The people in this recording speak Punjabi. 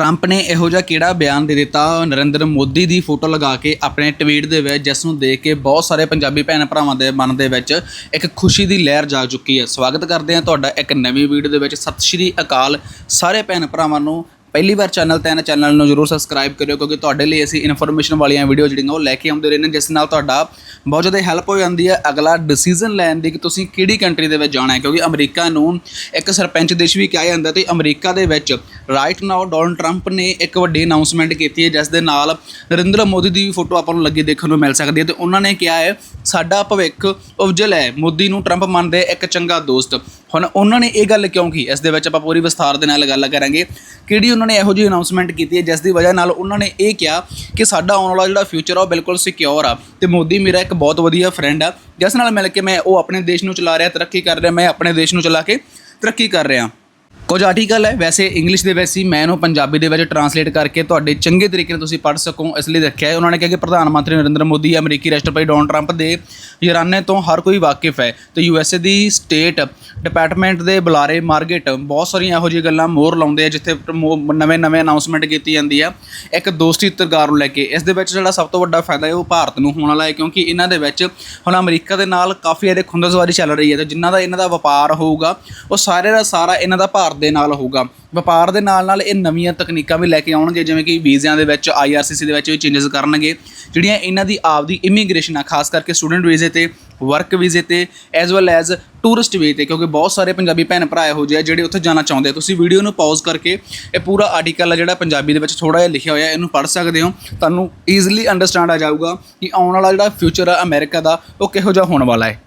ਟਰੰਪ ਨੇ ਇਹੋ ਜਿਹਾ ਕਿਹੜਾ ਬਿਆਨ ਦੇ ਦਿੱਤਾ? ਨਰਿੰਦਰ ਮੋਦੀ ਦੀ ਫੋਟੋ ਲਗਾ ਕੇ ਆਪਣੇ ਟਵੀਟ ਦੇ ਵਿੱਚ, ਜਿਸ ਨੂੰ ਦੇਖ ਕੇ ਬਹੁਤ ਸਾਰੇ ਪੰਜਾਬੀ ਭੈਣ ਭਰਾਵਾਂ ਦੇ ਮਨ ਦੇ ਵਿੱਚ ਇੱਕ ਖੁਸ਼ੀ ਦੀ ਲਹਿਰ ਜਾਗ ਚੁੱਕੀ ਹੈ। ਸਵਾਗਤ ਕਰਦੇ ਹਾਂ ਤੁਹਾਡਾ ਇੱਕ ਨਵੀਂ ਵੀਡੀਓ ਦੇ ਵਿੱਚ। ਸਤਿ ਸ਼੍ਰੀ ਅਕਾਲ ਸਾਰੇ ਭੈਣ ਭਰਾਵਾਂ ਨੂੰ। ਪਹਿਲੀ ਵਾਰ ਚੈਨਲ ਤੇ ਆਣਾ ਚੈਨਲ ਨੂੰ ਜਰੂਰ ਸਬਸਕ੍ਰਾਈਬ ਕਰਿਓ, ਕਿਉਂਕਿ ਤੁਹਾਡੇ ਲਈ ਅਸੀਂ ਇਨਫੋਰਮੇਸ਼ਨ ਵਾਲੀਆਂ ਵੀਡੀਓ ਜਿਹੜੀਆਂ ਉਹ ਲੈ ਕੇ ਆਉਂਦੇ ਰਹਿੰਦੇ ਜਿਸ ਨਾਲ ਤੁਹਾਡਾ ਬਹੁਤ ਜ਼ਿਆਦਾ ਹੈਲਪ ਹੋ ਜਾਂਦੀ ਹੈ। ਅਗਲਾ ਡਿਸੀਜਨ ਲੈਣ ਦੀ ਕਿ ਤੁਸੀਂ ਕਿਹੜੀ ਕੰਟਰੀ ਦੇ ਵਿੱਚ ਜਾਣਾ ਹੈ, ਕਿਉਂਕਿ ਅਮਰੀਕਾ ਨੂੰ ਇੱਕ ਸਰਪੰਚ ਦੇਸ਼ ਵੀ ਕਿਹਾ ਜਾਂਦਾ ਤੇ ਅਮਰੀਕਾ ਦੇ ਵਿੱਚ ਰਾਈਟ ਨਾਓ ਡੋਨਲਡ ਟਰੰਪ ਨੇ ਇੱਕ ਵੱਡੀ ਅਨਾਉਂਸਮੈਂਟ ਕੀਤੀ ਹੈ, ਜਿਸ ਦੇ ਨਾਲ ਨਰਿੰਦਰ ਮੋਦੀ ਦੀ ਵੀ ਫੋਟੋ ਆਪਾਂ ਨੂੰ ਲੱਗੀ ਦੇਖਣ ਨੂੰ ਮਿਲ ਸਕਦੀ ਹੈ ਤੇ ਉਹਨਾਂ ਨੇ ਕਿਹਾ ਹੈ ਸਾਡਾ ਭਵਿੱਖ ਉਜਲ ਹੈ। ਮੋਦੀ ਨੂੰ ਟਰੰਪ ਮੰਨਦੇ ਇੱਕ ਚੰਗਾ ਦੋਸਤ। ਹੁਣ ਉਹਨਾਂ ਨੇ ਇਹ ਗੱਲ ਕਿਉਂ ਕੀ ਇਸ ਦੇ ਵਿੱਚ ਆਪਾਂ ਪੂਰੀ ਵਿਸਥਾਰ ਦੇ ਨਾਲ ਗੱਲ ਕਰਾਂਗੇ। ਕਿਹੜੀ ਉਹਨਾਂ ਨੇ ਇਹੋ ਜਿਹੀ ਅਨਾਉਂਸਮੈਂਟ ਕੀਤੀ ਹੈ, ਜਿਸ ਦੀ ਵਜ੍ਹਾ ਨਾਲ ਉਹਨਾਂ ਨੇ ਇਹ ਕਿਹਾ ਕਿ ਸਾਡਾ ਆਉਣ ਵਾਲਾ ਜਿਹੜਾ ਫਿਊਚਰ ਆ, ਉਹ ਬਿਲਕੁਲ ਸਿਕਿਉਰ ਆ। ਤੇ ਮੋਦੀ ਮੇਰਾ ਇੱਕ ਬਹੁਤ ਵਧੀਆ ਫਰੈਂਡ ਆ। ਜਿਸ ਨਾਲ ਮਿਲ ਕੇ ਮੈਂ ਉਹ ਆਪਣੇ ਦੇਸ਼ ਨੂੰ ਚਲਾ ਰਿਹਾ, ਤਰੱਕੀ ਕਰ ਰਿਹਾ, ਮੈਂ ਆਪਣੇ ਦੇਸ਼ ਨੂੰ ਚਲਾ ਕੇ ਤਰੱਕੀ ਕਰ ਰਿਹਾ। ਕੁਝ ਆਰਟੀਕਲ ਹੈ, ਵੈਸੇ ਇੰਗਲਿਸ਼ ਦੇ ਵਿੱਚ ਹੀ ਮੈਂ ਇਹਨੂੰ ਪੰਜਾਬੀ ਦੇ ਵਿੱਚ ਟਰਾਂਸਲੇਟ ਕਰਕੇ ਤੁਹਾਡੇ ਚੰਗੇ ਤਰੀਕੇ ਨਾਲ ਤੁਸੀਂ ਪੜ੍ਹ ਸਕੋ, ਇਸ ਲਈ ਰੱਖਿਆ ਹੈ। ਉਹਨਾਂ ਨੇ ਕਿਹਾ ਕਿ ਪ੍ਰਧਾਨ ਮੰਤਰੀ ਨਰਿੰਦਰ ਮੋਦੀ, ਅਮਰੀਕੀ ਰਾਸ਼ਟਰਪਤੀ ਡੋਨਲਡ ਟਰੰਪ ਦੇ ਯਰਾਨੇ ਤੋਂ ਹਰ ਕੋਈ ਵਾਕਿਫ ਹੈ। ਤੇ ਯੂਐਸਏ ਦੀ ਸਟੇਟ ਡਿਪਾਰਟਮੈਂਟ ਦੇ ਬੁਲਾਰੇ ਮਾਰਗੇਟ ਬਹੁਤ ਸਾਰੀਆਂ ਇਹੋ ਜਿਹੀਆਂ ਗੱਲਾਂ ਮੋਹਰ ਲਾਉਂਦੇ ਆ, ਜਿੱਥੇ ਨਵੇਂ-ਨਵੇਂ ਅਨਾਉਂਸਮੈਂਟ ਕੀਤੀ ਜਾਂਦੀ ਆ। ਇੱਕ ਦੋਸਤੀ ਤਰਗਾਰ ਨੂੰ ਲੈ ਕੇ, ਇਸ ਦੇ ਵਿੱਚ ਜਿਹੜਾ ਸਭ ਤੋਂ ਵੱਡਾ ਫਾਇਦਾ ਹੈ, ਉਹ ਭਾਰਤ ਨੂੰ ਹੋਣ ਵਾਲਾ ਹੈ, ਕਿਉਂਕਿ ਇਹਨਾਂ ਦੇ ਵਿੱਚ ਹੁਣ ਅਮਰੀਕਾ ਦੇ ਨਾਲ ਕਾਫੀ ਇਹਦੇ ਖੁੰਦਸਵਾਰੀ ਚੱਲ ਰਹੀ ਹੈ, ਤੇ ਜਿਨ੍ਹਾਂ ਦਾ ਇਹਨਾਂ ਦਾ ਵਪਾਰ ਹੋਊਗਾ, ਉਹ ਸਾਰੇ ਦਾ ਸਾਰਾ ਇਹਨਾਂ ਦਾ ਭਾਰਤ ਦੇ ਨਾਲ ਹੋਊਗਾ। ਵਪਾਰ ਦੇ ਨਾਲ ਨਾਲ ਇਹ ਨਵੀਆਂ ਤਕਨੀਕਾਂ ਵੀ ਲੈ ਕੇ ਆਉਣਗੇ, ਜਿਵੇਂ ਕਿ ਵੀਜ਼ਿਆਂ ਦੇ ਵਿੱਚ ਆਈਆਰਸੀਸੀ ਦੇ ਵਿੱਚ ਵੀ ਚੇਂਜਸ ਕਰਨਗੇ। ਜਿਹੜੀਆਂ ਇਹਨਾਂ ਦੀ ਆਪਦੀ ਇਮੀਗ੍ਰੇਸ਼ਨ ਆ, ਖਾਸ ਕਰਕੇ ਸਟੂਡੈਂਟ ਵੀਜ਼ੇ ਤੇ ਵਰਕ ਵੀਜ਼ੇ ਤੇ ਐਜ਼ ਵੈਲ ਐਜ਼ ਟੂਰਿਸਟ ਵੀਜ਼ੇ ਤੇ, ਕਿਉਂਕਿ ਬਹੁਤ ਸਾਰੇ ਪੰਜਾਬੀ ਭੈਣ ਭਰਾ ਇਹੋ ਜਿਹੇ ਆ ਜਿਹੜੇ ਉੱਥੇ ਜਾਣਾ ਚਾਹੁੰਦੇ ਆ। ਤੁਸੀਂ ਵੀਡੀਓ ਨੂੰ ਪਾਜ਼ ਕਰਕੇ ਇਹ ਪੂਰਾ ਆਰਟੀਕਲ ਆ ਜਿਹੜਾ ਪੰਜਾਬੀ ਦੇ ਵਿੱਚ ਥੋੜਾ ਜਿਹਾ ਲਿਖਿਆ ਹੋਇਆ, ਇਹਨੂੰ ਪੜ੍ਹ ਸਕਦੇ ਹੋ। ਤੁਹਾਨੂੰ ਈਜ਼ੀਲੀ ਅੰਡਰਸਟੈਂਡ ਆ ਜਾਊਗਾ ਕਿ ਆਉਣ ਵਾਲਾ ਜਿਹੜਾ ਫਿਊਚਰ ਆ ਅਮਰੀਕਾ ਦਾ, ਉਹ ਕਿਹੋ ਜਿਹਾ ਹੋਣ ਵਾਲਾ ਹੈ।